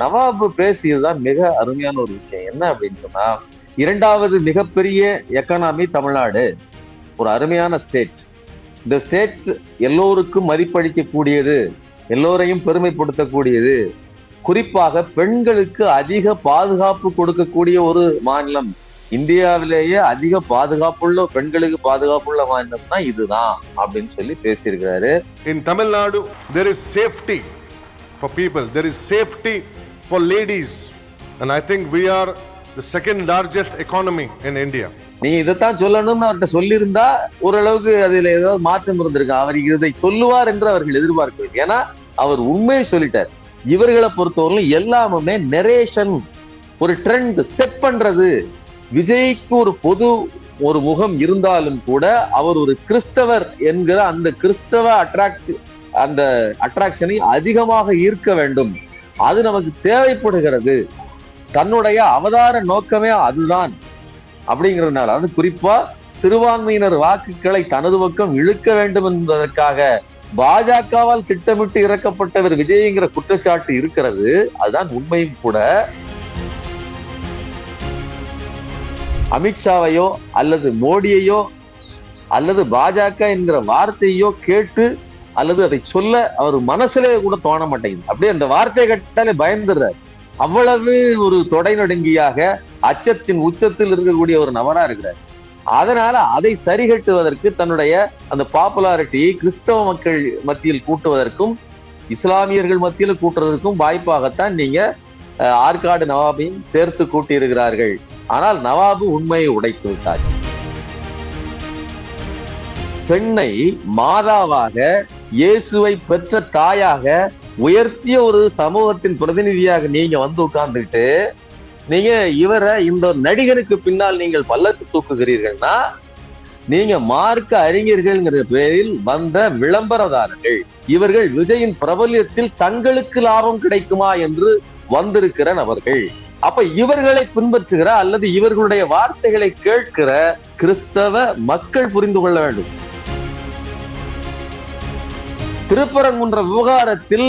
நவாபு பேசியதுதான் மிக அருமையான ஒரு விஷயம். என்ன அப்படின்னு சொன்னா இரண்டாவது மிகப்பெரிய எக்கனாமி தமிழ்நாடு. ஒரு அருமையான ஸ்டேட் இந்த ஸ்டேட் எல்லோருக்கும் மதிப்பளிக்கக்கூடியது எல்லோரையும் பெருமைப்படுத்தக்கூடியது. குறிப்பாக பெண்களுக்கு அதிக பாதுகாப்பு கொடுக்கக்கூடிய ஒரு மாநிலம். இந்தியாவிலேயே அதிக பாதுகாப்புள்ள பெண்களுக்கு பாதுகாப்புள்ள மாநிலம்னா இதுதான் அப்படின்னு சொல்லி பேசியிருக்கிறாரு. In Tamil Nadu there is safety for people there is safety for ladies. And I think we are the second largest economy in India. நீ இதைத்தான் சொல்லணும்னு அவர்கிட்ட சொல்லியிருந்தா ஓரளவுக்கு அதுல ஏதாவது மாற்றம் இருந்திருக்கு. அவர் இதை சொல்லுவார் என்று அவர்கள் எதிர்பார்க்கவில்லை. ஏன்னா அவர் உண்மையை சொல்லிட்டார். இவர்களை பொறுத்தவரையிலும் எல்லாமே நெரேஷன் ஒரு ட்ரெண்ட் செட் பண்றது. விஜய்க்கு ஒரு பொது ஒரு முகம் இருந்தாலும் கூட அவர் ஒரு கிறிஸ்தவர் என்கிற அந்த கிறிஸ்தவ அட்ராக்ட் அந்த அட்ராக்ஷனை அதிகமாக ஈர்க்க வேண்டும். அது நமக்கு தேவைப்படுகிறது. தன்னுடைய அவதார நோக்கமே அதுதான். அப்படிங்கிறதுனால அது குறிப்பா சிறுபான்மையினர் வாக்குகளை தனது பக்கம் இழுக்க வேண்டும் என்பதற்காக பாஜகவால் திட்டமிட்டு இறக்கப்பட்டவர் விஜய்ங்கிற குற்றச்சாட்டு இருக்கிறது. அதுதான் உண்மையும் கூட. அமித்ஷாவையோ அல்லது மோடியையோ அல்லது பாஜக என்கிற வார்த்தையோ கேட்டு அல்லது அதை சொல்ல அவர் மனசுலே கூட தோண மாட்டேங்குது அப்படியே அந்த வார்த்தையை கேட்டாலே பயந்துடுறாரு. அவ்வளவு ஒரு தொடை நடுங்கியாக அச்சத்தின் உச்சத்தில் இருக்கக்கூடிய ஒரு நபரா இருக்கிறார். அதனால அதை சரிகட்டுவதற்கு தன்னுடைய அந்த பாப்புலாரிட்டியை கிறிஸ்தவ மக்கள் மத்தியில் கூட்டுவதற்கும் இஸ்லாமியர்கள் மத்தியில் கூட்டுவதற்கும் வாய்ப்பாகத்தான் நீங்க ஆற்காடு நவாபையும் சேர்த்து கூட்டியிருக்கிறார்கள். ஆனால் நவாபு உண்மையை உடைத்து விட்டார். பெண்ணை மாதாவாக இயேசுவை பெற்ற தாயாக உயர்த்திய ஒரு சமூகத்தின் பிரதிநிதியாக நீங்க வந்து உட்கார்ந்துட்டு நீங்க இவரை இந்த நடிகனுக்கு பின்னால் நீங்கள் பல்லக்கு தூக்குகிறீர்கள்னா நீங்க மார்க்க அறிஞர்கள்ங்கிற பேரில் வந்த விளம்பரதாரர்கள் இவர்கள் விஜயின் பிரபல்யத்தில் தங்களுக்கு லாபம் கிடைக்குமா என்று வந்திருக்கிற நபர்கள். அப்ப இவர்களை பின்பற்றுகிற அல்லது இவர்களுடைய வார்த்தைகளை கேட்கிற கிறிஸ்தவ மக்கள் புரிந்து கொள்ள வேண்டும். திருப்பரங்குன்ற விவகாரத்தில்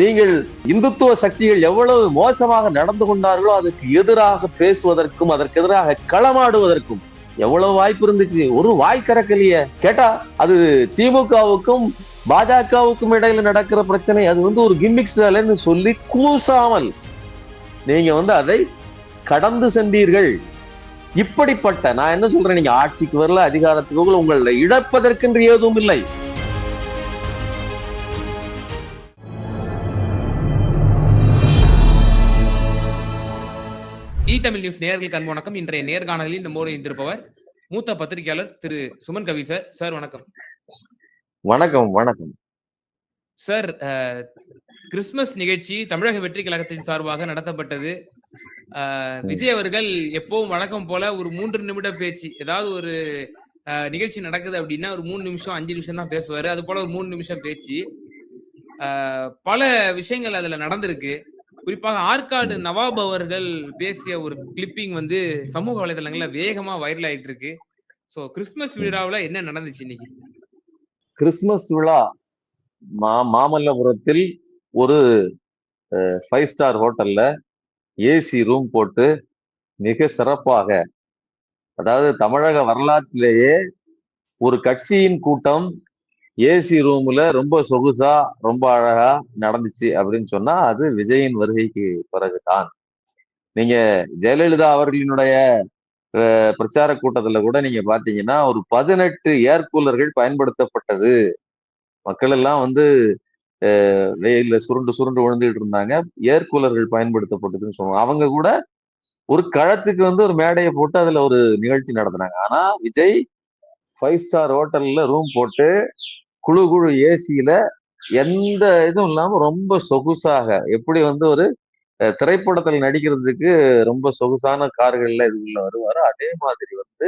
நீங்கள் இந்துத்துவ சக்திகள் எவ்வளவு மோசமாக நடந்து கொண்டார்களோ அதுக்கு எதிராக பேசுவதற்கும் அதற்கு எதிராக களமாடுவதற்கும் எவ்வளவு வாய்ப்பு இருந்துச்சு? ஒரு வாய் திறக்கலையே கேட்டா அது திமுகவுக்கும் பாஜகவுக்கும் இடையில நடக்கிற பிரச்சனை அது வந்து ஒரு கிம்மிக்ஸ் வேலைன்னு சொல்லி கூசாமல் நீங்க வந்து அதை கடந்து சென்றீர்கள். இப்படிப்பட்ட நான் என்ன சொல்றேன் நீங்க ஆட்சிக்கு வரல அதிகாரத்துக்கு உங்களை இழப்பதற்கென்று ஏதும் இல்லை. தமிழ் நியூஸ் நேயர்களுக்கு அன்பு வணக்கம். இன்றைய நேர்காணலில் நம்மோடு இருந்திருப்பவர் மூத்த பத்திரிகையாளர் திரு சுமன் கவி சார். சார் வணக்கம். வணக்கம் வணக்கம். சார் கிறிஸ்துமஸ் நிகழ்ச்சி தமிழக வெற்றி கழகத்தின் சார்பாக நடத்தப்பட்டது. விஜய் அவர்கள் எப்பவும் வழக்கம் போல ஒரு மூன்று நிமிட பேச்சு ஏதாவது ஒரு நிகழ்ச்சி நடக்குது அப்படின்னா ஒரு மூணு நிமிஷம் அஞ்சு நிமிஷம் தான் பேசுவாரு. அது போல ஒரு மூணு நிமிஷம் பேச்சு. பல விஷயங்கள் அதுல நடந்திருக்கு. குறிப்பாக ஆற்காடு நவாப் அவர்கள் பேசிய ஒரு கிளிப்பிங் வந்து சமூக வலைதளங்கள்ல வேகமா வைரல் ஆயிட்டு இருக்கு சோ கிறிஸ்துமஸ் விழாவுல என்ன நடந்துச்சு இன்னைக்கு? கிறிஸ்துமஸ் விழா மா மாமல்லபுரத்தில் ஒரு ஃபைவ் ஸ்டார் ஹோட்டல்ல ஏசி ரூம் போட்டு மிக சிறப்பாக அதாவது தமிழக வரலாற்றிலேயே ஒரு கட்சியின் கூட்டம் ஏசி ரூம்ல ரொம்ப சொகுசா ரொம்ப அழகா நடந்துச்சு அப்படின்னு சொன்னா அது விஜயின் வருகைக்கு பிறகுதான். நீங்க ஜெயலலிதா அவர்களினுடைய பிரச்சார கூட்டத்துல கூட நீங்க பாத்தீங்கன்னா ஒரு பதினெட்டு ஏர் கூலர்கள் பயன்படுத்தப்பட்டது. மக்கள் எல்லாம் வந்து வெயில வெயில்ல சுருண்டு சுருண்டு விழுந்துட்டு இருந்தாங்க. ஏர் கூலர்கள் பயன்படுத்தப்பட்டதுன்னு சொல்லுவாங்க. அவங்க கூட ஒரு களத்துக்கு வந்து ஒரு மேடையை போட்டு அதுல ஒரு நிகழ்ச்சி நடத்துனாங்க. ஆனா விஜய் ஃபைவ் ஸ்டார் ஹோட்டல்ல ரூம் போட்டு குழு குழு ஏசியில எந்த இதுவும் இல்லாம ரொம்ப சொகுசாக எப்படி வந்து ஒரு திரைப்படத்தில் நடிக்கிறதுக்கு ரொம்ப சொகுசான கார்கள்ல இதுல வருவாரோ அதே மாதிரி வந்து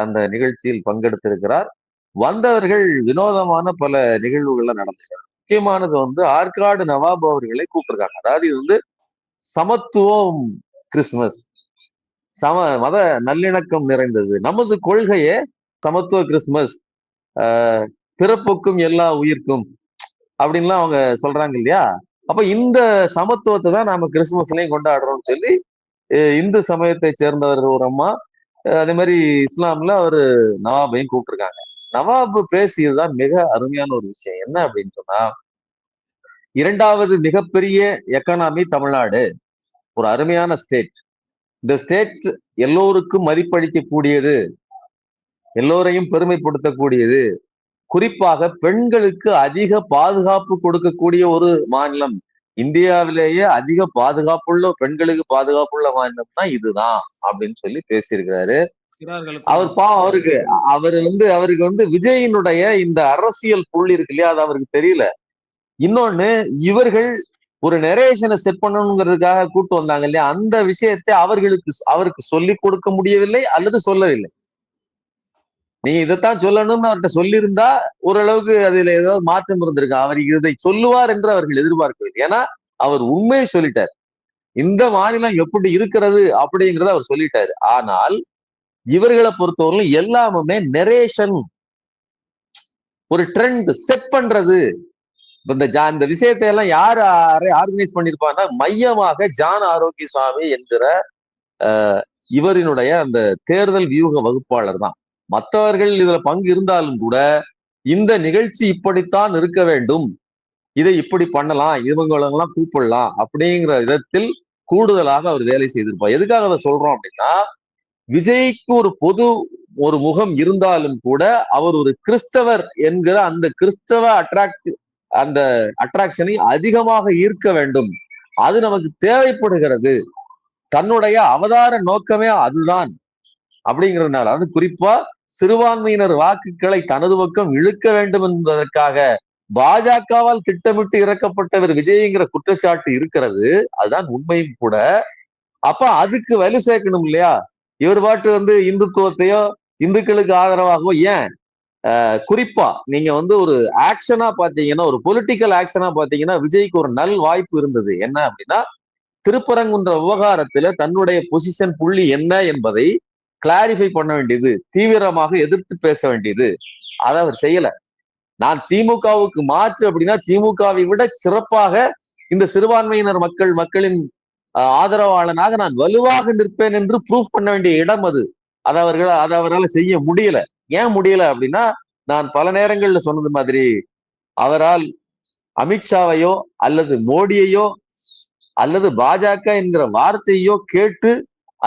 அந்த நிகழ்ச்சியில் பங்கெடுத்திருக்கிறார். வந்தவர்கள் வினோதமான பல நிகழ்வுகள்ல நடந்திருக்கிறார் முக்கியமானது வந்து ஆற்காடு நவாப் அவர்களை கூப்பிட்டுருக்காங்க. அதாவது இது வந்து சமத்துவம் கிறிஸ்துமஸ். சம மத நல்லிணக்கம் நிறைந்தது. நமது கொள்கையே சமத்துவ கிறிஸ்துமஸ். ஆஹ் பிறப்புக்கும் எல்லா உயிர்க்கும் அப்படின்லாம் அவங்க சொல்றாங்க இல்லையா? அப்ப இந்த சமத்துவத்தை தான் நாம கிறிஸ்துமஸ்லயும் கொண்டாடுறோம்னு சொல்லி இந்து சமயத்தை சேர்ந்தவர் ஒரு அம்மா அதே மாதிரி இஸ்லாம்ல அவரு நவாபையும் கூப்பிட்டுருக்காங்க. நவாப் பேசியதுதான் மிக அருமையான ஒரு விஷயம். என்ன அப்படின்னு சொன்னா இரண்டாவது மிகப்பெரிய எக்கனாமி தமிழ்நாடு. ஒரு அருமையான ஸ்டேட் இந்த ஸ்டேட் எல்லோருக்கும் மதிப்பளிக்கக்கூடியது எல்லோரையும் பெருமைப்படுத்தக்கூடியது குறிப்பாக பெண்களுக்கு அதிக பாதுகாப்பு கொடுக்கக்கூடிய ஒரு மாநிலம் இந்தியாவிலேயே அதிக பாதுகாப்புள்ள பெண்களுக்கு பாதுகாப்புள்ள மாநிலம்னா இதுதான் அப்படின்னு சொல்லி பேசியிருக்கிறாரு. அவர் பா அவருக்கு அவர் வந்து அவருக்கு வந்து விஜயினுடைய இந்த அரசியல் புள்ளி இருக்கு இல்லையா அது அவருக்கு தெரியல. இன்னொன்னு இவர்கள் ஒரு நெரேஷனை செட் பண்ணணுங்கிறதுக்காக கூட்டு வந்தாங்க இல்லையா அந்த விஷயத்தை அவர்களுக்கு அவருக்கு சொல்லி கொடுக்க முடியவில்லை அல்லது சொல்லவில்லை. நீ இதைத்தான் சொல்லணும்னு அவர்கிட்ட சொல்லியிருந்தா ஓரளவுக்கு அதுல ஏதாவது மாற்றம் இருந்திருக்கு அவர் இதை சொல்லுவார் என்று அவர்கள் எதிர்பார்க்கவில்லை. ஏன்னா அவர் உண்மையை சொல்லிட்டார். இந்த மாநிலம் எப்படி இருக்கிறது அப்படிங்கிறத அவர் சொல்லிட்டாரு. ஆனால் இவர்களை பொறுத்தவரையிலும் எல்லாமே நெரேஷன் ஒரு ட்ரெண்ட் செட் பண்றது. இந்த ஜா இந்த விஷயத்தை எல்லாம் யார் ஆர்கனைஸ் பண்ணிருப்பாங்கன்னா மையமாக ஜான் ஆரோக்கிய சுவாமி என்கிற அஹ், இவரினுடைய அந்த தேர்தல் வியூக வகுப்பாளர் தான். மற்றவர்கள் இதுல பங்கு இருந்தாலும் கூட இந்த நிகழ்ச்சி இப்படித்தான் இருக்க வேண்டும். இதை இப்படி பண்ணலாம் இவங்களெல்லாம் கூப்பிடலாம் அப்படிங்கிற விதத்தில் கூடுதலாக அவர் வேலை செய்திருப்பார். எதுக்காக அதை சொல்றோம் அப்படின்னா விஜய்க்கு ஒரு பொது ஒரு முகம் இருந்தாலும் கூட அவர் ஒரு கிறிஸ்தவர் என்கிற அந்த கிறிஸ்தவ அட்ராக்ட் அந்த அட்ராக்ஷனை அதிகமாக ஈர்க்க வேண்டும். அது நமக்கு தேவைப்படுகிறது. தன்னுடைய அவதார நோக்கமே அதுதான் அப்படிங்கிறதுனால. அது குறிப்பா சிறுபான்மையினர் வாக்குகளை தனது பக்கம் இழுக்க வேண்டும் என்பதற்காக பாஜகவால் திட்டமிட்டு இறக்கப்பட்டவர் விஜய்ங்கிற குற்றச்சாட்டு இருக்கிறது. அதுதான் உண்மையும் கூட. அப்ப அதுக்கு வலு சேர்க்கணும் இல்லையா? இவர் பாட்டு வந்து இந்துத்துவத்தையோ இந்துக்களுக்கு ஆதரவாகவோ ஏன்? குறிப்பா நீங்க வந்து ஒரு ஆக்ஷனா பாத்தீங்கன்னா ஒரு பொலிட்டிக்கல் ஆக்ஷனா பாத்தீங்கன்னா விஜய்க்கு ஒரு நல் வாய்ப்பு இருந்தது. என்ன அப்படின்னா திருப்பரங்குன்ற விவகாரத்துல தன்னுடைய பொசிஷன் புள்ளி என்ன என்பதை கிளாரிஃபை பண்ண வேண்டியது தீவிரமாக எதிர்த்து பேச வேண்டியது. அதை அவர் செய்யல. நான் திமுகவுக்கு மாற்று அப்படின்னா திமுகவை விட சிறப்பாக இந்த சிறுபான்மையினர் மக்கள் மக்களின் ஆதரவாளனாக நான் வலுவாக நிற்பேன் என்று ப்ரூஃப் பண்ண வேண்டிய இடம் அது. அதை அவர்கள் அதை அவரால் செய்ய முடியல. ஏன் முடியல அப்படின்னா நான் பல நேரங்கள்ல சொன்னது மாதிரி அவரால் அமித்ஷாவையோ அல்லது மோடியையோ அல்லது பாஜக என்கிற வார்த்தையோ கேட்டு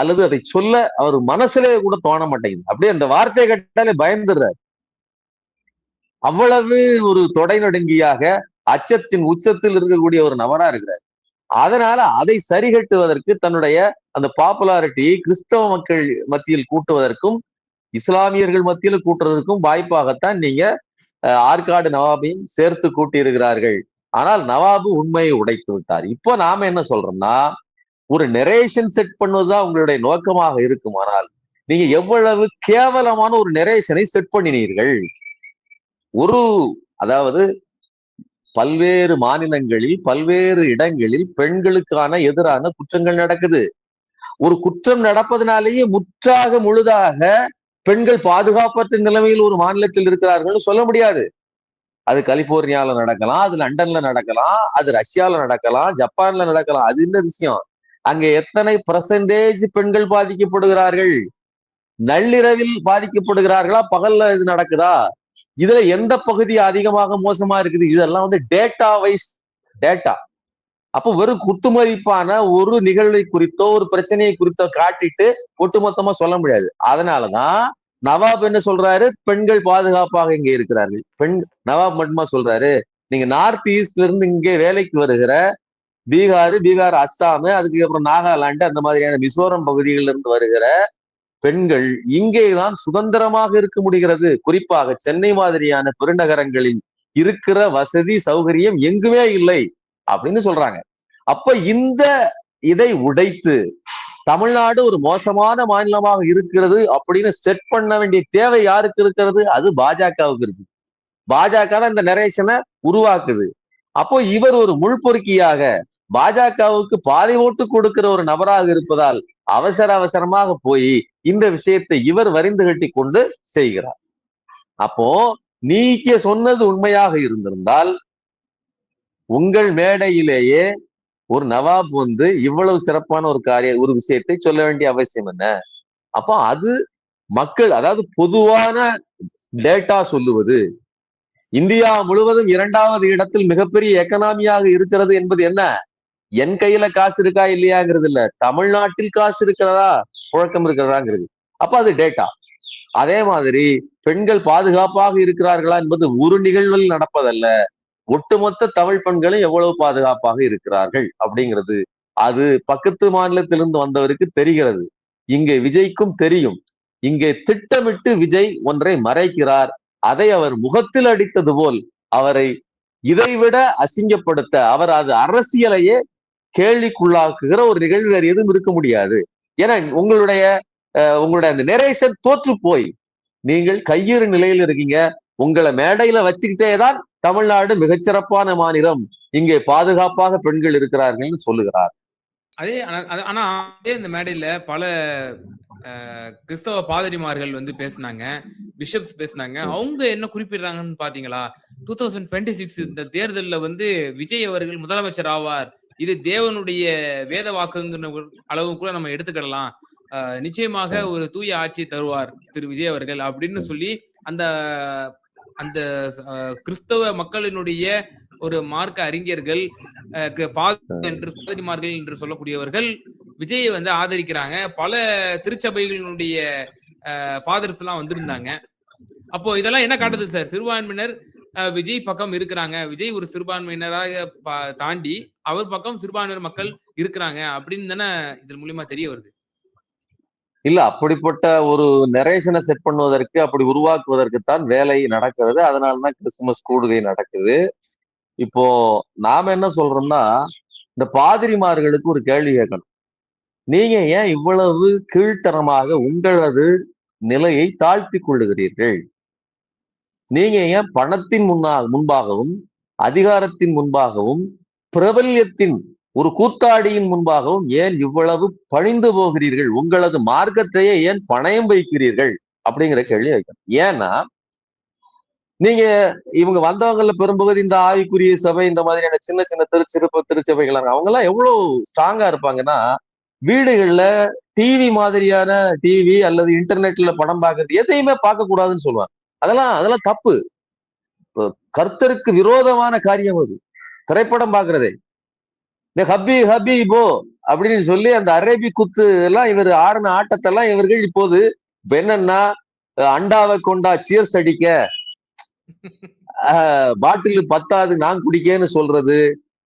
அல்லது அதை சொல்ல அவர் மனசுலே கூட தோண மாட்டேங்குது அப்படியே அந்த வார்த்தையை கேட்டாலே பயந்துடுறார். அவ்வளவு ஒரு தொடை நடுங்கியாக அச்சத்தின் உச்சத்தில் இருக்கக்கூடிய ஒரு நபரா இருக்கிறார். அதனால அதை சரிகட்டுவதற்கு தன்னுடைய அந்த பாப்புலாரிட்டியை கிறிஸ்தவ மக்கள் மத்தியில் கூட்டுவதற்கும் இஸ்லாமியர்கள் மத்தியில் கூட்டுறதற்கும் வாய்ப்பாகத்தான் நீங்க அஹ், ஆற்காடு நவாபையும் சேர்த்து கூட்டியிருக்கிறார்கள். ஆனால் நவாபு உண்மையை உடைத்து விட்டார். இப்போ நாம என்ன சொல்றோம்னா ஒரு நெரேஷன் செட் பண்ணுவதுதான் உங்களுடைய நோக்கமாக இருக்குமானால் நீங்க எவ்வளவு கேவலமான ஒரு நெரேஷனை செட் பண்ணினீர்கள். ஒரு அதாவது பல்வேறு மாநிலங்களில் பல்வேறு இடங்களில் பெண்களுக்கான எதிரான குற்றங்கள் நடக்குது. ஒரு குற்றம் நடப்பதனாலேயே முற்றாக முழுதாக பெண்கள் பாதுகாப்பற்ற நிலைமையில் ஒரு மாநிலத்தில் இருக்கிறார்கள்னு சொல்ல முடியாது. அது கலிபோர்னியால நடக்கலாம் அது லண்டன்ல நடக்கலாம் அது ரஷ்யால நடக்கலாம் ஜப்பான்ல நடக்கலாம் அது இந்த விஷயம்? அங்க எத்தனை பர்சன்டேஜ் பெண்கள் பாதிக்கப்படுகிறார்கள்? நள்ளிரவில் பாதிக்கப்படுகிறார்களா? பகல்ல இது நடக்குதா? இதுல எந்த பகுதி அதிகமாக மோசமா இருக்குது? இதெல்லாம் வந்து டேட்டா வைஸ் டேட்டா அப்போ வெறும் குத்துமதிப்பான ஒரு நிகழ்வை குறித்தோ ஒரு பிரச்சனையை குறித்தோ காட்டிட்டு ஒட்டுமொத்தமா சொல்ல முடியாது. அதனாலதான் நவாப் என்ன சொல்றாரு? பெண்கள் பாதுகாப்பாக இங்க இருக்கிறார்கள். பெண் நவாப் மட்டுமா சொல்றாரு? நீங்க நார்த் ஈஸ்ட்ல இருந்து இங்கே வேலைக்கு வருகிற பீகார் பீகார் அஸ்ஸாமு அதுக்கு அப்புறம் நாகாலாந்து அந்த மாதிரியான மிசோரம் பகுதிகளில் இருந்து வருகிற பெண்கள் இங்கேதான் சுதந்திரமாக இருக்க முடிகிறது. குறிப்பாக சென்னை மாதிரியான பெருநகரங்களில் இருக்கிற வசதி சௌகரியம் எங்குமே இல்லை அப்படின்னு சொல்றாங்க. அப்ப இந்த இதை உடைத்து தமிழ்நாடு ஒரு மோசமான மாநிலமாக இருக்கிறது அப்படின்னு செட் பண்ண வேண்டிய தேவை யாருக்கு இருக்கிறது? அது பாஜகவுக்கு இருக்கு. பாஜக தான் இந்த நரேஷனை உருவாக்குது. அப்போ இவர் ஒரு முள்பொறுக்கியாக பாஜகவுக்கு பாதி ஓட்டு கொடுக்கிற ஒரு நபராக இருப்பதால் அவசர அவசரமாக போய் இந்த விஷயத்தை இவர் வரிந்து கட்டி கொண்டு செய்கிறார். அப்போ நீக்க சொன்னது உண்மையாக இருந்திருந்தால் உங்கள் மேடையிலேயே ஒரு நவாப் வந்து இவ்வளவு சிறப்பான ஒரு காரிய ஒரு விஷயத்தை சொல்ல வேண்டிய அவசியம் என்ன? அப்போ அது மக்கள் அதாவது பொதுவான டேட்டா சொல்லுவது இந்தியா முழுவதும் இரண்டாவது இடத்தில் மிகப்பெரிய எக்கனாமியாக இருக்கிறது என்பது என்ன? என் கையில காசு இருக்கா இல்லையாங்கிறது இல்ல. தமிழ்நாட்டில் காசு இருக்கிறதா? புழக்கம் இருக்கிறதாங்கிறது. அப்ப அது டேட்டா அதே மாதிரி பெண்கள் பாதுகாப்பாக இருக்கிறார்களா என்பது ஒரு நிகழ்வில் நடப்பதல்ல. ஒட்டுமொத்த தமிழ் பெண்களும் எவ்வளவு பாதுகாப்பாக இருக்கிறார்கள் அப்படிங்கிறது அது பக்கத்து மாநிலத்திலிருந்து வந்தவருக்கு தெரிகிறது. இங்கே விஜய்க்கும் தெரியும். இங்கே திட்டமிட்டு விஜய் ஒன்றை மறைக்கிறார். அதை அவர் முகத்தில் அடித்தது போல் அவரை இதைவிட அசிங்கப்படுத்த அவர் அது அரசியலையே கேள்விக்குள்ளாக்குகிற ஒரு நிகழ்வு வேறு எதுவும் இருக்க முடியாது. ஏன்னா உங்களுடைய உங்களுடைய அந்த நெரேஷன் தோற்று போய் நீங்கள் கையிறு நிலையில் இருக்கீங்க. உங்களை மேடையில வச்சுக்கிட்டே தான் தமிழ்நாடு மிகச்சிறப்பான மாநிலம் இங்கே பாதுகாப்பாக பெண்கள் இருக்கிறார்கள்னு சொல்லுகிறார். அதே ஆனா- அது- இந்த மேடையில பல கிறிஸ்தவ பாதிரிமார்கள் வந்து பேசுனாங்க பிஷப்ஸ் பேசுனாங்க. அவங்க என்ன குறிப்பிடுறாங்கன்னு பாத்தீங்களா? டூ தௌசண்ட் டுவெண்ட்டி சிக்ஸ் இந்த தேர்தல்ல வந்து விஜய் அவர்கள் முதலமைச்சர் ஆவார். இது தேவனுடைய வேத வாக்குங்கிற அளவு கூட நம்ம எடுத்துக்கிடலாம். நிச்சயமாக ஒரு தூய ஆட்சி தருவார் திரு விஜய் அவர்கள் அப்படின்னு சொல்லி அந்த அந்த கிறிஸ்தவ மக்களினுடைய ஒரு மார்க்க அறிஞர்கள் அஹ், ஃபாதர் என்று பாதிரிமார்கள் என்று சொல்லக்கூடியவர்கள் விஜயை வந்து ஆதரிக்கிறாங்க. பல திருச்சபைகளினுடைய ஃபாதர்ஸ் எல்லாம் வந்திருந்தாங்க. அப்போ இதெல்லாம் என்ன காட்டுது சார்? சிறுபான்மையினர் விஜய் பக்கம் இருக்கிறாங்க. விஜய் ஒரு சிறுபான்மையினராக பா- தாண்டி அவர் பக்கம் சிறுபான்மையினர் மக்கள் இருக்கிறாங்க அப்படின்னு தானே இதன் மூலியமா தெரிய வருது. இல்ல அப்படிப்பட்ட ஒரு நெரேஷனை செட் பண்ணுவதற்கு அப்படி உருவாக்குவதற்கு தான் வேலை நடக்கிறது. அதனாலதான் கிறிஸ்துமஸ் கூடுகை நடக்குது. இப்போ நாம என்ன சொல்றோம்னா இந்த பாதிரிமார்களுக்கு ஒரு கேள்வி கேட்கணும். நீங்க ஏன் இவ்வளவு கீழ்த்தரமாக உங்களது நிலையை தாழ்த்தி கொள்ளுகிறீர்கள்? நீங்க ஏன் பணத்தின் முன்னா முன்பாகவும் அதிகாரத்தின் முன்பாகவும் பிரபல்யத்தின் ஒரு கூத்தாடியின் முன்பாகவும் ஏன் இவ்வளவு பணிந்து போகிறீர்கள்? உங்களது மார்க்கத்தையே ஏன் பணயம் வைக்கிறீர்கள்? அப்படிங்கிற கேள்வி வைக்கணும். ஏன்னா நீங்க இவங்க வந்தவங்கல பெரும்பகுதி இந்த ஆவிக்குரிய சபை இந்த மாதிரியான சின்ன சின்ன திருச்சிறப்பு திருச்சபைகள் அவங்க எல்லாம் எவ்வளவு ஸ்ட்ராங்கா இருப்பாங்கன்னா வீடுகள்ல டிவி மாதிரியான டிவி அல்லது இன்டர்நெட்ல படம் பார்க்கறது எதையுமே பார்க்க கூடாதுன்னு சொல்லுவாங்க. அதெல்லாம் அதெல்லாம் தப்பு. கர்த்தருக்கு விரோதமான காரியம் அது. திரைப்படம் பாக்குறதே இந்த ஹப்பி ஹபி போ அப்படின்னு சொல்லி அந்த அரேபி குத்து எல்லாம் இவர் ஆடின ஆட்டத்தெல்லாம் இவர்கள் இப்போது இப்ப என்னன்னா அண்டாவை கொண்டா சியர்ஸ் அடிக்க பாட்டில் பத்தாது நான் குடிக்கேன்னு சொல்றது.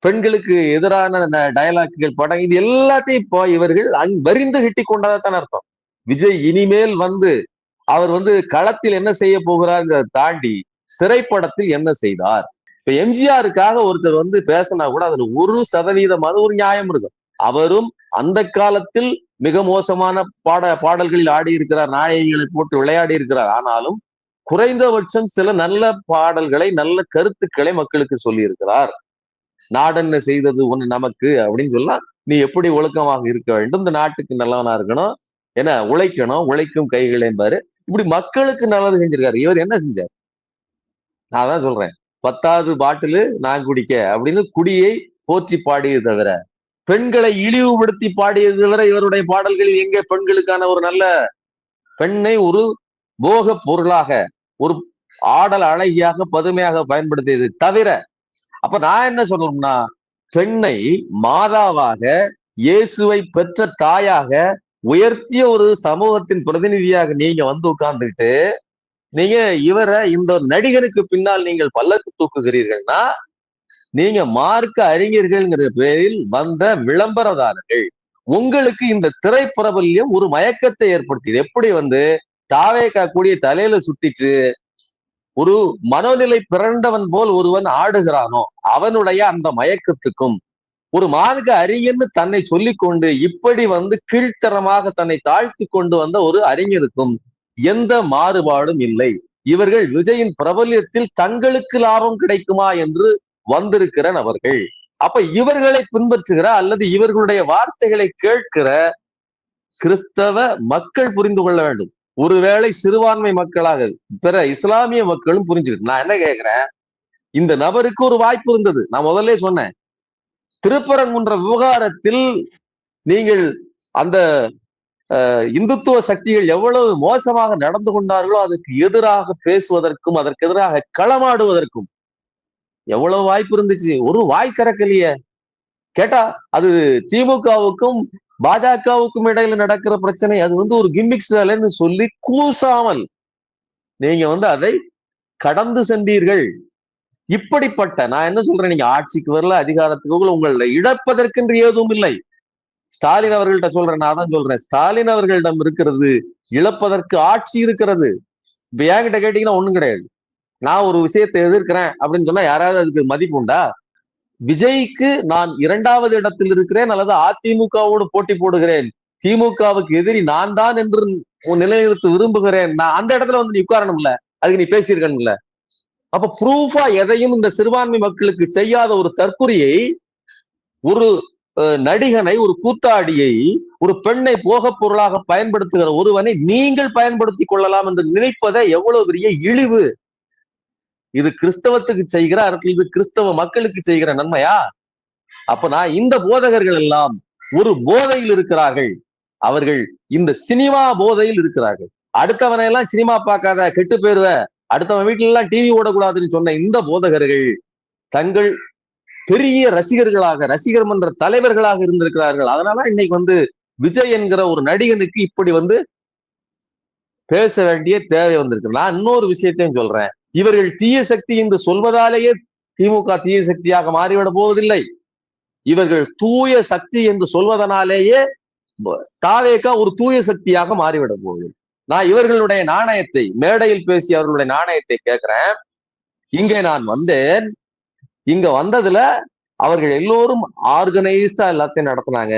பெண்களுக்கு எதிரான டயலாக்குகள் படம் இது எல்லாத்தையும் இப்போ இவர்கள் அங் வரிந்து கிட்டி கொண்டதான் அர்த்தம். விஜய் இனிமேல் வந்து அவர் வந்து களத்தில் என்ன செய்ய போகிறார்ங்கிறத தாண்டி திரைப்படத்தில் என்ன செய்தார்? இப்ப எம்ஜிஆருக்காக ஒருத்தர் வந்து பேசினா கூட அதுல ஒரு சதவீதமாவது ஒரு நியாயம் இருக்கும். அவரும் அந்த காலத்தில் மிக மோசமான பாட பாடல்களில் ஆடி இருக்கிறார் நாயகிகளை போட்டு விளையாடி இருக்கிறார் ஆனாலும் குறைந்தபட்சம் சில நல்ல பாடல்களை நல்ல கருத்துக்களை மக்களுக்கு சொல்லி இருக்கிறார் நாடென்ன செய்தது ஒண்ணு நமக்கு அப்படின்னு சொல்லலாம் நீ எப்படி ஒழுக்கமாக இருக்க வேண்டும்? இந்த நாட்டுக்கு நல்லவனா இருக்கணும். என்ன உழைக்கணும் உழைக்கும் கைகள் என்பாரு. இப்படி மக்களுக்கு நல்லது செஞ்சிருக்காரு. இவர் என்ன செஞ்சார்? நான் தான் சொல்றேன். பத்தாவது பாட்டிலு நான் குடிக்க அப்படின்னு குடியை போற்றி பாடியது தவிர பெண்களை இழிவுபடுத்தி பாடியது தவிர இவருடைய பாடல்கள் எங்கே பெண்களுக்கான ஒரு நல்ல பெண்ணை ஒரு போக பொருளாக ஒரு ஆடல் அழகியாக பதுமையாக பயன்படுத்தியது தவிர அப்ப நான் என்ன சொல்லணும்னா பெண்ணை மாதாவாக இயேசுவை பெற்ற தாயாக உயர்த்திய ஒரு சமூகத்தின் பிரதிநிதியாக நீங்க வந்து உட்கார்ந்துட்டு நீங்க இவரை இந்த நடிகனுக்கு பின்னால் நீங்கள் பல்லக்கு தூக்குகிறீர்கள்னா நீங்க மார்க்க அறிஞர்கள்ங்கிற பேரில் வந்த விளம்பரதாரர்கள். உங்களுக்கு இந்த திரைப்பிரபல்யம் ஒரு மயக்கத்தை ஏற்படுத்தியது. எப்படி வந்து தாவேக்கா கூடிய தலையில சுட்டிட்டு ஒரு மனோநிலை பிறண்டவன் போல் ஒருவன் ஆடுகிறானோ அவனுடைய அந்த மயக்கத்துக்கும் ஒரு மார்க்க அறிஞர்னு தன்னை சொல்லிக்கொண்டு இப்படி வந்து கீழ்த்தரமாக தன்னை தாழ்த்தி கொண்டு வந்த ஒரு அறிஞருக்கும் எந்த மாறுபாடும் இல்லை. இவர்கள் விஜயின் பிரபல்யத்தில் தங்களுக்கு லாபம் கிடைக்குமா என்று வந்திருக்கிற நபர்கள். அப்ப இவர்களை பின்பற்றுகிற அல்லது இவர்களுடைய வார்த்தைகளை கேட்கிற கிறிஸ்தவ மக்கள் புரிந்து கொள்ள வேண்டும். ஒருவேளை சிறுபான்மை மக்களாக பிற இஸ்லாமிய மக்களும் புரிஞ்சுக்கிட்டு நான் என்ன கேட்கிறேன் இந்த நபருக்கு ஒரு வாய்ப்பு இருந்தது. நான் முதல்ல சொன்னேன். திருப்பரங்குன்ற விவகாரத்தில் நீங்கள் அந்த அஹ், இந்துத்துவ சக்திகள் எவ்வளவு மோசமாக நடந்து கொண்டார்களோ அதுக்கு எதிராக பேசுவதற்கும் அதற்கு எதிராக களமாடுவதற்கும் எவ்வளவு வாய்ப்பு இருந்துச்சு? ஒரு வாய் திறக்கலையே. கேட்டா அது திமுகவுக்கும் பாஜகவுக்கும் இடையில நடக்கிற பிரச்சனை. அது வந்து ஒரு கிம்மிக்ஸ் வேலைன்னு சொல்லி கூசாமல் நீங்க வந்து அதை கடந்து சென்றீர்கள். இப்படிப்பட்ட நான் என்ன சொல்றேன் நீங்க ஆட்சிக்கு வரல அதிகாரத்துக்கு வரல, உங்களை இழப்பதற்கென்று ஏதும் இல்லை. ஸ்டாலின் அவர்கள்ட்ட சொல்றேன் நான் தான் சொல்றேன். ஸ்டாலின் அவர்களிடம் இருக்கிறது இழப்பதற்கு ஆட்சி இருக்கிறது. இப்ப என்கிட்ட கேட்டீங்கன்னா ஒண்ணும் கிடையாது. நான் ஒரு விஷயத்தை எதிர்க்கிறேன் அப்படின்னு சொன்னா யாராவது அதுக்கு மதிப்பு உண்டா? விஜய்க்கு நான் இரண்டாவது இடத்தில் இருக்கிறேன் அல்லது அதிமுகவோடு போட்டி போடுகிறேன். திமுகவுக்கு எதிரி நான் தான் என்று நிலைநிறுத்த விரும்புகிறேன். நான் அந்த இடத்துல வந்து நீ உட்காரணும்ல? அதுக்கு நீ பேசியிருக்கணும்ல? அப்ப ப்ரூஃபா எதையும் இந்த சிறுபான்மை மக்களுக்கு செய்யாத ஒரு தற்கொலையை ஒரு நடிகனை ஒரு கூத்தாடியை ஒரு பெண்ணை போக பொருளாக பயன்படுத்துகிற ஒருவனை நீங்கள் பயன்படுத்திக் கொள்ளலாம் என்று நினைப்பதை எவ்வளவு பெரிய இழிவு. இது கிறிஸ்தவத்துக்கு செய்கிற அரசியல் இது கிறிஸ்தவ மக்களுக்கு செய்கிற நன்மையா? அப்ப நான் இந்த போதகர்கள் எல்லாம் ஒரு போதையில் இருக்கிறார்கள். அவர்கள் இந்த சினிமா போதையில் இருக்கிறார்கள். அடுத்தவனை எல்லாம் சினிமா பார்க்காத கெட்டு போயிருவேன் அடுத்தவன் வீட்டுல எல்லாம் டிவி ஓடக்கூடாதுன்னு சொன்ன இந்த போதகர்கள் தங்கள் பெரிய ரசிகர்களாக ரசிகர் மன்ற தலைவர்களாக இருந்திருக்கிறார்கள். அதனால இன்னைக்கு வந்து விஜய் என்கிற ஒரு நடிகனுக்கு இப்படி வந்து பேச வேண்டிய தேவை வந்திருக்கு. நான் இன்னொரு விஷயத்தையும் சொல்றேன். இவர்கள் தீய சக்தி என்று சொல்வதாலேயே திமுக தீய சக்தியாக மாறிவிட போவதில்லை. இவர்கள் தூய சக்தி என்று சொல்வதனாலேயே தாவேக்கா ஒரு தூய சக்தியாக மாறிவிட போகுது. நான் இவர்களுடைய நாணயத்தை மேடையில் பேசி அவர்களுடைய நாணயத்தை கேட்கிறேன். இங்கே நான் வந்தேன். இங்க வந்ததுல அவர்கள் எல்லோரும் ஆர்கனைஸ்டா எல்லாத்தையும் நடத்தினாங்க.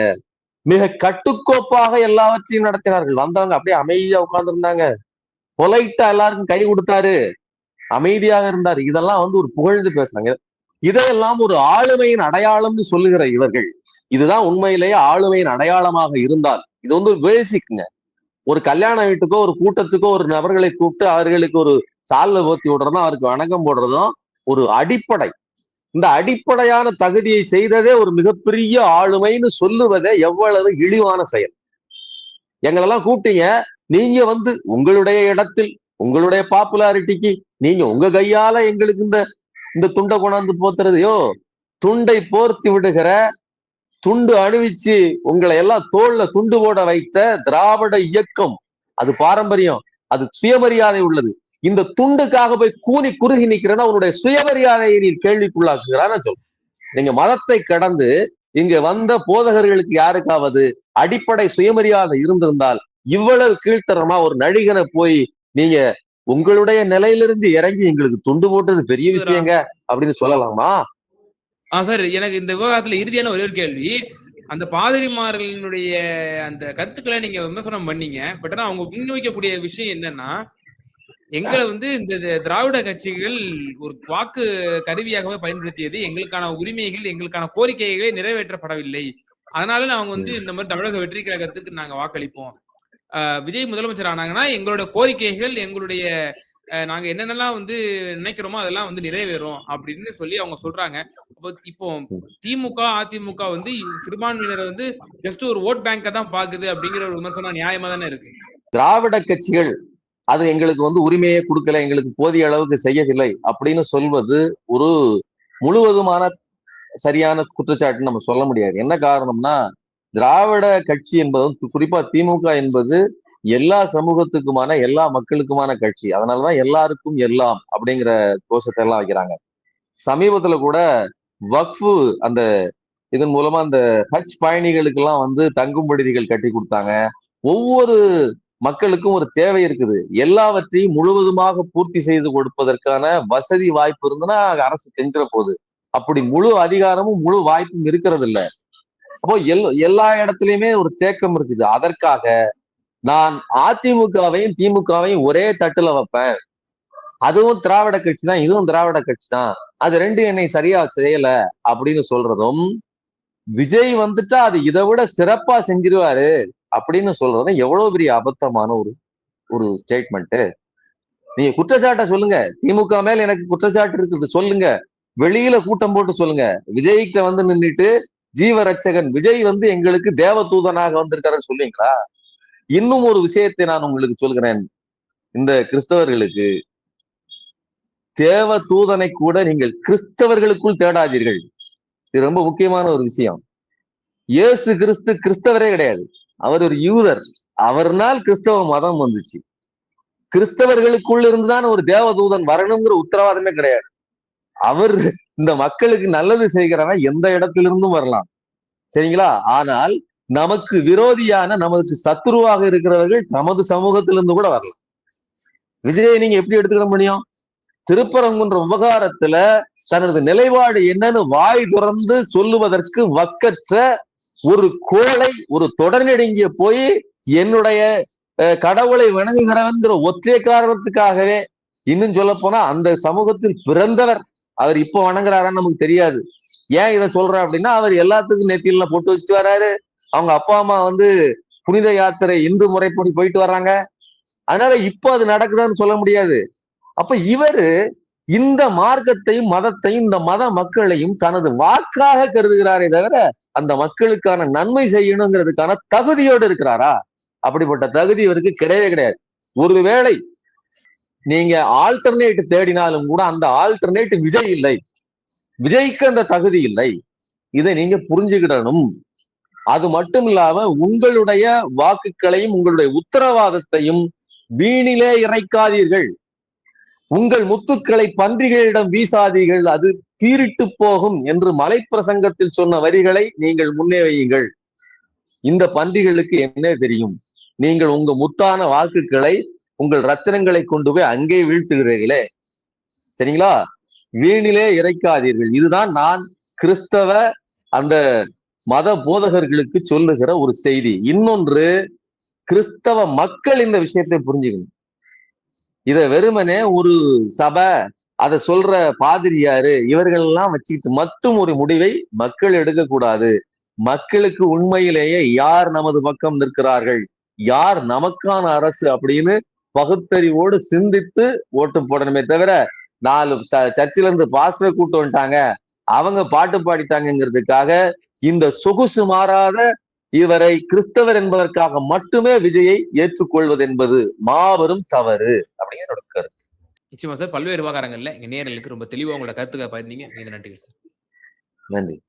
மிக கட்டுக்கோப்பாக எல்லாவற்றையும் நடத்தினார்கள். வந்தவங்க அப்படியே அமைதியா உட்கார்ந்து இருந்தாங்க பொலைட்டா எல்லாருக்கும் கை கொடுத்தாரு. அமைதியாக இருந்தார். இதெல்லாம் வந்து ஒரு புகழ்ந்து பேசுறாங்க. இதையெல்லாம் ஒரு ஆளுமையின் அடையாளம்னு சொல்லுகிற இவர்கள். இதுதான் உண்மையிலேயே ஆளுமையின் அடையாளமாக இருந்தால். இது வந்து ஒரு ஒரு கல்யாண வீட்டுக்கோ ஒரு கூட்டத்துக்கோ ஒரு நபர்களை கூப்பிட்டு அவர்களுக்கு ஒரு சால்வை போத்தி விடுறதும் அவருக்கு வணக்கம் போடுறதும் ஒரு அடிப்படை. இந்த அடிப்படையான தகுதியை செய்ததே ஒரு மிகப்பெரிய ஆளுமைன்னு சொல்லுவதே எவ்வளவு இழிவான செயல். எங்களெல்லாம் கூப்பிட்டீங்க நீங்க வந்து உங்களுடைய இடத்தில் உங்களுடைய பாப்புலாரிட்டிக்கு நீங்க உங்க கையால எங்களுக்கு இந்த இந்த துண்டை கொண்டாந்து போத்துறதையோ துண்டை போர்த்தி விடுகிற துண்டு அணிவிச்சு உங்களை எல்லாம் தோல்ல துண்டு போட வைத்த திராவிட இயக்கம். அது பாரம்பரியம். அது சுயமரியாதை உள்ளது. இந்த துண்டுக்காக போய் கூனி குறுகி நிக்கிறேன்னா உன்னுடைய சுயமரியாதையை நீ கேள்விக்குள்ளாக்குகிறான்னு சொல் நீங்க மதத்தை கடந்து இங்க வந்த போதகர்களுக்கு யாருக்காவது அடிப்படை சுயமரியாதை இருந்திருந்தால் இவ்வளவு கீழ்த்தரமா ஒரு நடிகனை போய் நீங்க உங்களுடைய நிலையிலிருந்து இறங்கி எங்களுக்கு துண்டு போட்டது பெரிய விஷயங்க அப்படின்னு சொல்லலாமா? ஆ சார் எனக்கு இந்த விவகாரத்துல இறுதியான ஒரே ஒரு கேள்வி. அந்த பாதிரிமார்களினுடைய அந்த கருத்துக்களை நீங்க விமர்சனம் பண்ணீங்க. பட் ஆனா அவங்க முன்வைக்கக்கூடிய விஷயம் என்னன்னா எங்களை வந்து இந்த திராவிட கட்சிகள் ஒரு வாக்கு கருவியாகவே பயன்படுத்தியது. எங்களுக்கான உரிமைகள் எங்களுக்கான கோரிக்கைகளே நிறைவேற்றப்படவில்லை. அதனால அவங்க வந்து இந்த மாதிரி தமிழக வெற்றி கழகத்துக்கு நாங்க வாக்களிப்போம். விஜய் முதலமைச்சர் ஆனாங்கன்னா எங்களோட கோரிக்கைகள் எங்களுடைய நாங்க என்னென்னலாம் வந்து நினைக்கிறோமோ அதெல்லாம் வந்து நிறைவேறும் அப்படின்னு சொல்லி அவங்க சொல்றாங்க. அப்போ இப்போ திமுக அதிமுக வந்து சிறுபான்மையினரை வந்து ஜஸ்ட் ஒரு ஓட் பேங்கை தான் பாக்குது அப்படிங்கிற ஒரு விமர்சனம் நியாயமா தானே இருக்கு. திராவிட கட்சிகள் அது எங்களுக்கு வந்து உரிமையை கொடுக்கல எங்களுக்கு போதிய அளவுக்கு செய்யவில்லை அப்படின்னு சொல்வது ஒரு முழுவதுமான சரியான குற்றச்சாட்டுன்னு நம்ம சொல்ல முடியாது. என்ன காரணம்னா திராவிட கட்சி என்பது குறிப்பா திமுக என்பது எல்லா சமூகத்துக்குமான எல்லா மக்களுக்குமான கட்சி. அதனாலதான் எல்லாருக்கும் எல்லாம் அப்படிங்கிற கோஷத்தை எல்லாம் வைக்கிறாங்க. சமீபத்துல கூட வக்ஃபு அந்த இதன் மூலமா அந்த ஹஜ் பயணிகளுக்கு எல்லாம் வந்து தங்கும் விடுதிகள் கட்டி கொடுத்தாங்க. ஒவ்வொரு மக்களுக்கும் ஒரு தேவை இருக்குது. எல்லாவற்றையும் முழுவதுமாக பூர்த்தி செய்து கொடுப்பதற்கான வசதி வாய்ப்பு இருந்ததுன்னா அரசு செஞ்சிட போகுது. அப்படி முழு அதிகாரமும் முழு வாய்ப்பும் இருக்கிறது இல்ல அப்போ எல் எல்லா இடத்துலயுமே ஒரு தேக்கம் இருக்குது. அதற்காக நான் அதிமுகவையும் திமுகவையும் ஒரே தட்டுல வைப்பேன். அதுவும் திராவிட கட்சி தான் இதுவும் திராவிட கட்சி தான். அது ரெண்டு என்னை சரியா செய்யல அப்படின்னு சொல்றதும் விஜய் வந்துட்டா அது இதை விட சிறப்பா செஞ்சிருவாரு அப்படின்னு சொல்றதும் எவ்வளவு பெரிய அபத்தமான ஒரு ஒரு ஸ்டேட்மெண்ட் நீங்க குற்றச்சாட்டை சொல்லுங்க. திமுக மேல எனக்கு குற்றச்சாட்டு இருக்குது சொல்லுங்க. வெளியில கூட்டம் போட்டு சொல்லுங்க. விஜய்க்கு வந்து நின்னுட்டு ஜீவரட்சகன் விஜய் வந்து எங்களுக்கு தேவதூதனாக வந்திருக்காருன்னு சொல்லுவீங்களா? இன்னும் ஒரு விஷயத்தை நான் உங்களுக்கு சொல்கிறேன். இந்த கிறிஸ்தவர்களுக்கு தேவ தூதனை கூட நீங்கள் கிறிஸ்தவர்களுக்குள் தேடாதீர்கள். இது ரொம்ப முக்கியமான ஒரு விஷயம். இயேசு கிறிஸ்து கிறிஸ்தவரே கிடையாது. அவர் ஒரு யூதர். அவர்னால் கிறிஸ்தவ மதம் வந்துச்சு. கிறிஸ்தவர்களுக்குள்ள இருந்துதான் ஒரு தேவதூதன் வரணுங்கிற உத்தரவாதமே கிடையாது. அவர் இந்த மக்களுக்கு நல்லது செய்கிறவன் எந்த இடத்திலிருந்தும் வரலாம். சரிங்களா? ஆனால் நமக்கு விரோதியான நமக்கு சத்துருவாக இருக்கிறவர்கள் தமது சமூகத்திலிருந்து கூட வரலாம். விஜயை நீங்க எப்படி எடுத்துக்கிற முடியும்? திருப்பரங்குன்ற விவகாரத்துல தனது நிலைப்பாடு என்னன்னு வாய் துறந்து சொல்லுவதற்கு வக்கற்ற ஒரு கோளை ஒரு தொடர்நெடுங்கிய போய் என்னுடைய அஹ், கடவுளை வணங்குகிறவன்கிற ஒற்றை காரணத்துக்காகவே இன்னும் சொல்ல போனா அந்த சமூகத்தில் பிறந்தவர் அவர் இப்ப வணங்குறாரான்னு நமக்கு தெரியாது. ஏன் இதை சொல்றேன் அப்படின்னா அவர் எல்லாத்துக்கும் நெத்தியில போட்டு வச்சுட்டு வராரு. அவங்க அப்பா அம்மா வந்து புனித யாத்திரை இந்து முறைப்படி போயிட்டு வர்றாங்க. அதனால இப்போ அது நடக்குதான்னு சொல்ல முடியாது. அப்ப இவரு இந்த மார்க்கத்தையும் மதத்தையும் இந்த மத மக்களையும் தனது வாக்காக கருதுகிறாரே தவிர அந்த மக்களுக்கான நன்மை செய்யணுங்கிறதுக்கான தகுதியோடு இருக்கிறாரா? அப்படிப்பட்ட தகுதி இவருக்கு கிடையவே கிடையாது. ஒருவேளை நீங்க ஆல்டர்னேட் தேடினாலும் கூட அந்த ஆல்டர்னேட் விஜய் இல்லை. விஜய்க்கு அந்த தகுதி இல்லை. இதை நீங்க புரிஞ்சுக்கிடணும். அது மட்டும் இல்லாம உங்களுடைய வாக்குகளையும் உங்களுடைய உத்தரவாதத்தையும் வீணிலே இறைக்காதீர்கள். உங்கள் முத்துக்களை பன்றிகளிடம் வீசாதீர்கள். அது பீரிட்டு போகும் என்று மலைப்பிரசங்கத்தில் சொன்ன வரிகளை நீங்கள் முன்னே வையுங்கள். இந்த பன்றிகளுக்கு என்ன தெரியும்? நீங்கள் உங்க முத்தான வாக்குகளை உங்கள் ரத்தினங்களை கொண்டு போய் அங்கே வீழ்த்துகிறீர்களே. சரிங்களா? வீணிலே இறைக்காதீர்கள். இதுதான் நான் கிறிஸ்தவ அந்த மத போதகர்களுக்கு சொல்லுகிற ஒரு செய்தி. இன்னொன்று கிறிஸ்தவ மக்கள் இந்த விஷயத்தை புரிஞ்சுக்கணும். இத வெறுமனே ஒரு சபை அதை சொல்ற பாதிரியாரு இவர்கள் எல்லாம் வச்சுக்கிட்டு மட்டும் ஒரு முடிவை மக்கள் எடுக்கக்கூடாது. மக்களுக்கு உண்மையிலேயே யார் நமது பக்கம் நிற்கிறார்கள் யார் நமக்கான அரசு அப்படின்னு பகுத்தறிவோடு சிந்தித்து ஓட்டு போடணுமே தவிர நாலு ச- சர்ச்சில இருந்து பாஸ்டர் கூட்டு வந்துட்டாங்க அவங்க பாட்டு பாடிட்டாங்கிறதுக்காக இந்த சொகுசு மாறாத இவரை கிறிஸ்தவர் என்பதற்காக மட்டுமே விஜயை ஏற்றுக்கொள்வது என்பது மாபெரும் தவறு அப்படிங்கிற என்னோட கருத்து. நிச்சயமா சார். பல்வேறு விவகாரங்கள்ல எங்க நேரலுக்கு ரொம்ப தெளிவா உங்களோட கருத்துக்களை பகிர்ந்தீங்க. மிக நன்றிகள் சார். நன்றி.